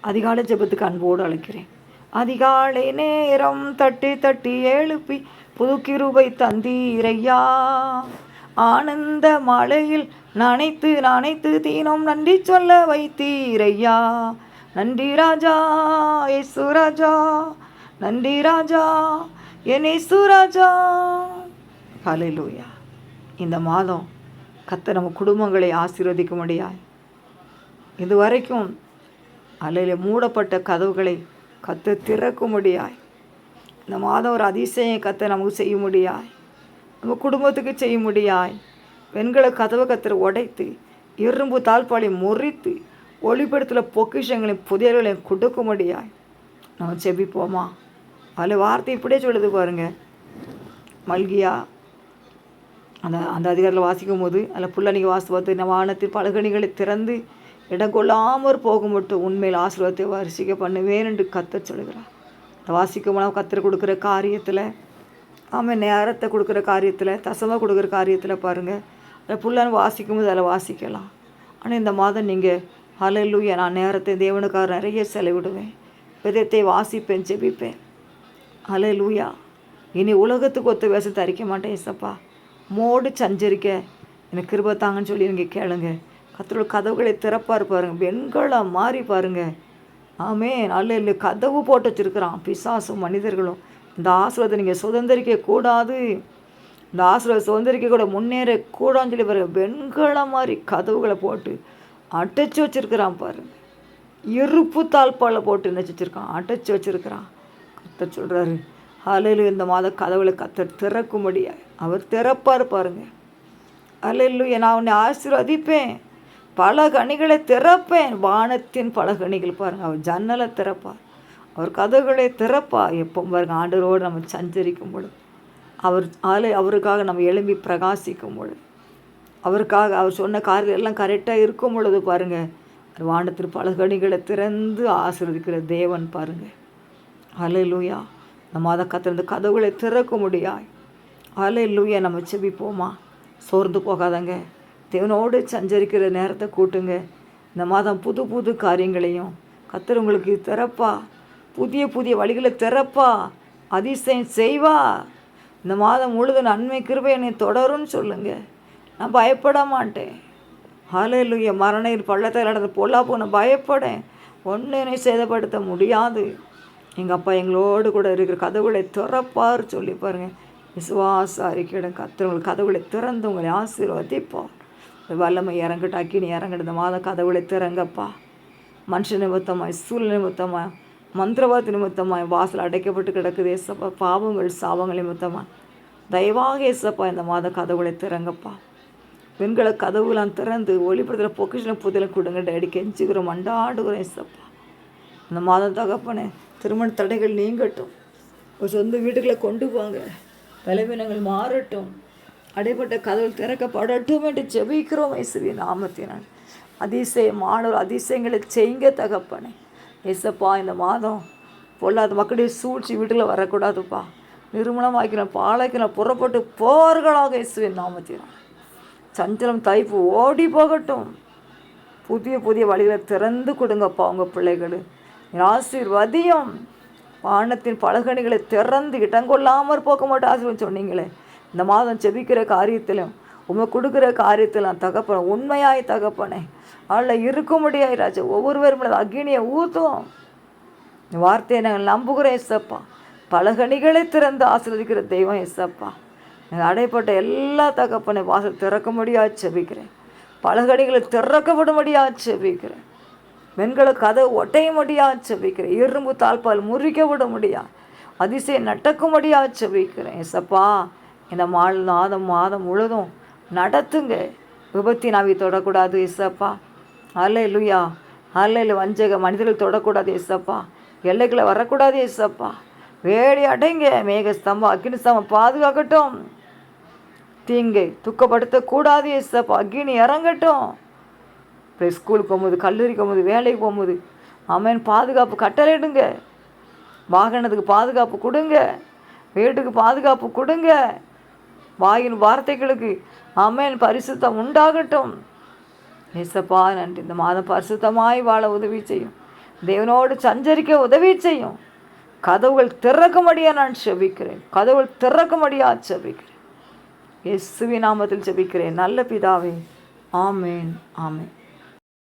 அதிகாலை ஜெபத்துக்கு அன்போடு அழைக்கிறேன். அதிகாலை நேரம் தட்டி தட்டி எழுப்பி புதுக்கிருபை தந்தீரையா. ஆனந்த மழையில் நனைத்து நனைத்து தீனம் நன்றி சொல்ல வைத்தீரையா. நன்றி ராஜா ஏசு ராஜா. நன்றி ராஜா என் ஏசு ராஜா. ஹalleluya. இந்த மாதம் கத்த நம்ம குடும்பங்களை ஆசீர்வதிக்கும்படியாய். இதுவரைக்கும் அலையில் மூடப்பட்ட கதவுகளை கத்த திறக்கும்படியாய். இந்த மாதம் ஒரு அதிசயம் கத்த நமக்கு செய்ய முடியாய் நம்ம குடும்பத்துக்கு செய்ய முடியாய் பெண்களை கதவை கத்திர உடைத்து இரும்பு தாழ்பாலை முறித்து ஒளிப்படத்தில் பொக்கிஷங்களையும் புதியர்களையும் கொடுக்கும்படியாய். நம்ம செபிப்போமா அதில் வார்த்தை இப்படியே சொல்லுது பாருங்க. மல்கியா அந்த அந்த அதிகாரத்தில் வாசிக்கும் போது அதில் புள்ளணிக்கு வாசி பார்த்து நம்ம வானத்தில் பலகணிகளை திறந்து இடம் கொள்ளாமற் போக மட்டும் உண்மையில் ஆசீர்வாதத்தை வரிசிக்க பண்ணுவேன் என்று கத்த சொல்கிறார். இந்த வாசிக்கும் கத்தர் கொடுக்குற காரியத்தில் ஆமாம் நேரத்தை கொடுக்குற காரியத்தில் தசமாக கொடுக்குற காரியத்தில் பாருங்கள் அதில் புள்ளன்னு வாசிக்கும் போது அதில் வாசிக்கலாம். ஆனால் இந்த மாதம் நீங்கள் ஹலல்லூயா நான் நேரத்தை தேவனுக்காக நிறைய செலவிடுவேன். விதத்தை வாசிப்பேன் ஜெபிப்பேன். ஹலலூயா இனி உலகத்துக்கு ஒத்த வேஷத்தை அரிக்க மாட்டேன் இசப்பா மோடு சஞ்சரிக்க எனக்கு கிருப தாங்கன்னு சொல்லி நீங்கள் கேளுங்கள் கத்தோட கதவுகளை திறப்பார் பாருங்க. வெண்களாக மாறி பாருங்க. ஆமே நல்ல இல்லை கதவு போட்டு வச்சிருக்கிறான். பிசாசும் மனிதர்களும். இந்த ஆசிரியத்தை நீங்கள் சுதந்திரிக்க கூடாது. இந்த ஆசிரியர் சுதந்திரிக்க கூட முன்னேற கூடாதுன்னு சொல்லி பாருங்க. வெண்கல மாதிரி கதவுகளை போட்டு அடைச்சி வச்சிருக்கிறான் பாருங்க. இருப்பு தாழ்பால போட்டு என்ன வச்சிருக்கான். அடைச்சி வச்சிருக்கிறான். கத்த சொல்கிறாரு அலையில இந்த மாத கதவுகளை கத்த திறக்கும்படியா. அவர் திறப்பார் பாருங்க. அலையிலு நான் உன்னை ஆசீர்வதிப்பேன். பல கனிகளை திறப்பேன். வானத்தின் பல கனிகள் பாருங்க அவர் ஜன்னலை திறப்பார் அவர் கதவுகளை திறப்பா. எப்போ பாருங்க ஆண்டரோடு நம்ம சஞ்சரிக்கும் பொழுது. அவர் ஆலை அவருக்காக நம்ம எழும்பி பிரகாசிக்கும் பொழுது. அவருக்காக அவர் சொன்ன காரியம் எல்லாம் கரெக்டாக இருக்கும் பொழுது பாருங்கள் வானத்தில் பல கனிகளை திறந்து ஆசீர்வதிக்கிற தேவன் பாருங்கள் அலை லூயா நம்ம அதை கத்திருந்து கதவுகளை திறக்க முடியாய் அலை லூயா நம்ம செபிப்போமா? சோர்ந்து போகாதங்க. தேவனோடு சஞ்சரிக்கிற நேரத்தை கூட்டுங்க. இந்த மாதம் புது புது காரியங்களையும் கத்தர் உங்களுக்கு திறப்பா. புதிய புதிய வழிகளை திறப்பா. அதிசயம் செய்வா. இந்த மாதம் முழுது நன்மை கிருபை என்னை தொடரும்னு சொல்லுங்க. நான் பயப்பட மாட்டேன். ஹalleluya. மரணையில் பள்ளத்தில் நடந்த பொல்லாப்பு நான் பயப்படேன். ஒன்று என்னை சேதப்படுத்த முடியாது. எங்கள் அப்பா எங்களோடு கூட இருக்கிற கதவுகளை திறப்பார் சொல்லி பாருங்கள் விசுவாச அறிக்கையிடம் கத்துறவங்களுக்கு கதவுகளை திறந்து உங்களை ஆசீர்வதிப்போம் வல்லமை இறங்கட்டு அக்கினி இறங்கட்டு. இந்த மாத கதவுகளை திறங்கப்பா. மனுஷ நிமித்தமாய் சூழ்நிலை நிமித்தமாய் மந்திரவாத நிமித்தமாய் வாசல் அடைக்கப்பட்டு கிடக்குது ஏசப்பா. பாவங்கள் சாபங்கள் நிமித்தமாய். தயவாக ஏசப்பா இந்த மாத கதவுகளை திறங்கப்பா. பெண்களை கதவுலாம் திறந்து ஒளிப்படத்தில் பொக்கிஷன் புதில கொடுங்க டேடி. கெஞ்சுக்கிறோம் மண்டாடுகிறோம் ஏசப்பா. இந்த மாதம் தகப்பனே திருமண தடைகள் நீங்கட்டும். ஒரு சொந்த வீட்டுக்குள்ளே கொண்டு போங்க. பலவீனங்கள் மாறட்டும். அடைப்பட்ட கதவுகள் திறக்கப்படட்டும் என்று ஜெபிக்கிறோம் இயேசுவி நாமத்தினான் அதிசயம் மாணவர் அதிசயங்களை செய்ங்க தகப்பனே. ஏசப்பா இந்த மாதம் பொல்லாத மக்களுடைய சூழ்ச்சி வீட்டில் வரக்கூடாதுப்பா. நிர்மலமாக்கின பாலைக்கின புறப்பட்டு போர்களாக இயேசுவின் நாமத்தினான் சஞ்சலம் தைப்பு ஓடி போகட்டும். புதிய புதிய வழிகளை திறந்து கொடுங்கப்பா உங்கள் பிள்ளைகள். ஆசீர்வதியும். வானத்தின் பலகணிகளை திறந்து இடங்கொள்ளாமற் போக மாட்டோம் ஆசீர்வம் சொன்னீங்களே. இந்த மாதம் செபிக்கிற காரியத்திலும் உமை கொடுக்குற காரியத்திலும் தகப்பன உண்மையாய் தகப்பனே. அதில் முடியாது ராஜா ஒவ்வொருவரும் அக்னியை ஊற்றும் இந்த வார்த்தையை நாங்கள் நம்புகிறோம் எஸ்ஸப்பா பலகணிகளை திறந்து ஆசீர்வதிக்கிற தெய்வம் எஸ்ஸப்பா நாங்கள் அடைப்பட்ட எல்லா தகப்பனை வாசல் திறக்க முடியாது செபிக்கிறேன் திறக்க திறக்கப்பட முடியாது செபிக்கிறேன் வெண்கல கதை ஒட்டைய முடியாது செபிக்கிறேன் இரும்பு தாழ்பால் முறிக்க விட முடியாது அதிசயம் நடக்க முடியாது செபிக்கிறேன் எஸ்ஸப்பா இந்த மால் மாதம் மாதம் முழுதும் நடத்துங்க. விபத்தி நாவி தொடக்கூடாது இசப்பா. அல்ல இல்லையா அல்ல வஞ்சக மனிதர்கள் தொடக்கூடாது இசப்பா. எல்லைகளை வரக்கூடாது இசப்பா. வேடி அடைங்க. மேக ஸ்தம்பம் அக்னி ஸ்தம்பம் பாதுகாக்கட்டும். தீங்கை துக்கப்படுத்தக்கூடாது இசப்பா. அக்னி இறங்கட்டும். இப்போ ஸ்கூலுக்கு போகும்போது கல்லூரிக்கு போகும்போது வேலைக்கு போகும்போது அம்மன் பாதுகாப்பு கட்டளையிடுங்க. வாகனத்துக்கு பாதுகாப்பு கொடுங்க. வீட்டுக்கு பாதுகாப்பு கொடுங்க. வாயின் வார்த்தைகளுக்கு அம்மன் பரிசுத்தம் உண்டாகட்டும். ஏசப்பா நன்றி. இந்த மாதம் பரிசுத்தமாய் வாழ உதவி செய்யும். தேவனோடு சஞ்சரிக்க உதவி செய்யும். கதவுகள் திறக்கும்படியாக நான் செபிக்கிறேன். கதவுகள் திறக்கும்படியா செபிக்கிறேன். எஸ்வி நாமத்தில் செபிக்கிறேன். நல்ல பிதாவே ஆமேன் ஆமேன்.